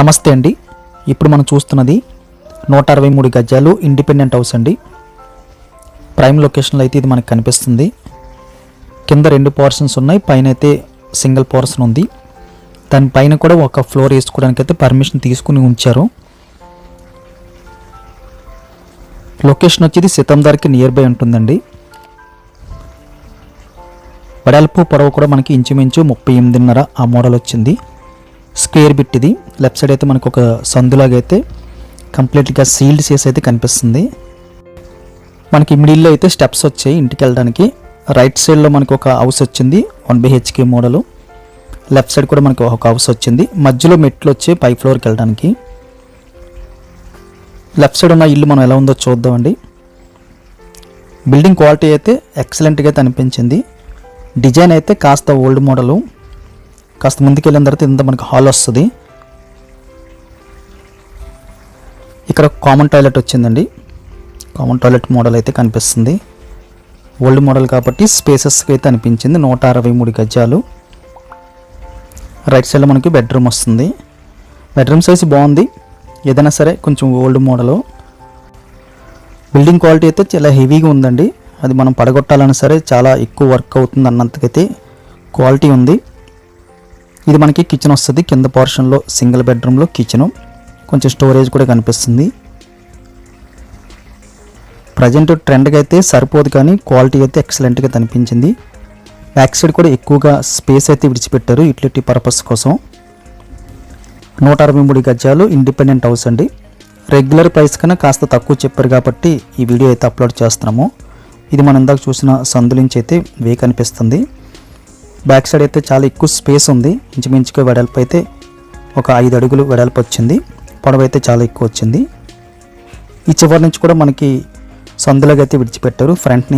నమస్తే అండి. ఇప్పుడు మనం చూస్తున్నది నూట అరవై మూడు గజాలు ఇండిపెండెంట్ హౌస్ అండి. ప్రైమ్ లొకేషన్లో అయితే ఇది మనకు కనిపిస్తుంది. కింద రెండు పోర్షన్స్ ఉన్నాయి పైన అయితే సింగిల్ పోర్షన్ ఉంది. దానిపైన కూడా ఒక ఫ్లోర్ వేసుకోవడానికి అయితే పర్మిషన్ తీసుకుని ఉంచారు. లొకేషన్ వచ్చేది సితందార్కి నియర్ బై ఉంటుందండి. వెడల్పు పొడవు కూడా మనకి ఇంచుమించు ముప్పై ఎనిమిదిన్నర ఆ మోడల్ వచ్చింది. స్క్వేర్ బిట్ ఇది లెఫ్ట్ సైడ్ అయితే మనకు ఒక సందులాగా అయితే కంప్లీట్గా సీల్డ్ చేసి అయితే కనిపిస్తుంది. మనకి మిడిల్లో అయితే స్టెప్స్ వచ్చాయి ఇంటికి వెళ్ళడానికి రైట్ సైడ్లో మనకు ఒక హౌస్ వచ్చింది one BHK model. Left side కూడా మనకు ఒక హౌస్ వచ్చింది. మధ్యలో మెట్లు వచ్చి పై ఫ్లోర్కి వెళ్ళడానికి. లెఫ్ట్ సైడ్ ఉన్న ఇల్లు మనం ఎలా ఉందో చూద్దామండి. బిల్డింగ్ క్వాలిటీ అయితే ఎక్సలెంట్గా అయితే అనిపించింది డిజైన్ అయితే కాస్త ఓల్డ్ మోడలు. కాస్త ముందుకు వెళ్ళిన తర్వాత ఇంత మనకి హాల్ వస్తుంది. ఇక్కడ కామన్ టాయిలెట్ వచ్చిందండి. కామన్ టాయిలెట్ మోడల్ అయితే కనిపిస్తుంది. ఓల్డ్ మోడల్ కాబట్టి స్పేసెస్కి అయితే అనిపించింది. నూట అరవై మూడు గజాలు. రైట్ సైడ్లో మనకి బెడ్రూమ్ వస్తుంది. బెడ్రూమ్ సైజ్ బాగుంది. ఏదైనా సరే కొంచెం ఓల్డ్ మోడలు. బిల్డింగ్ క్వాలిటీ అయితే చాలా హెవీగా ఉందండి. అది మనం పడగొట్టాలన్నా సరే చాలా ఎక్కువ వర్క్ అవుతుంది అన్నంతకైతే క్వాలిటీ ఉంది. ఇది మనకి కిచెన్ వస్తుంది. కింద పోర్షన్లో సింగిల్ బెడ్రూమ్లో కిచెను కొంచెం స్టోరేజ్ కూడా కనిపిస్తుంది. ప్రజెంట్ ట్రెండ్గా అయితే సరిపోదు కానీ క్వాలిటీ అయితే ఎక్సలెంట్గా కనిపించింది. బ్యాక్ సైడ్ కూడా ఎక్కువగా స్పేస్ అయితే విడిచిపెట్టారు యూటిలిటీ పర్పస్ కోసం. నూట అరవై మూడు గజాలు ఇండిపెండెంట్ హౌస్ అండి. రెగ్యులర్ ప్రైస్ కన్నా కాస్త తక్కువ చెప్పారు కాబట్టి ఈ వీడియో అయితే అప్లోడ్ చేస్తున్నాము. ఇది మనం ఇందాక చూసిన సందులించి అయితే వే కనిపిస్తుంది. బ్యాక్ సైడ్ అయితే చాలా ఎక్కువ స్పేస్ ఉంది. ఇంచుమించుగా వెడల్పు అయితే ఒక ఐదు అడుగులు వెడల్పు వచ్చింది. పొడవు అయితే చాలా ఎక్కువ వచ్చింది. ఈ చివరి నుంచి కూడా మనకి సందులాగా అయితే విడిచిపెట్టారు. ఫ్రంట్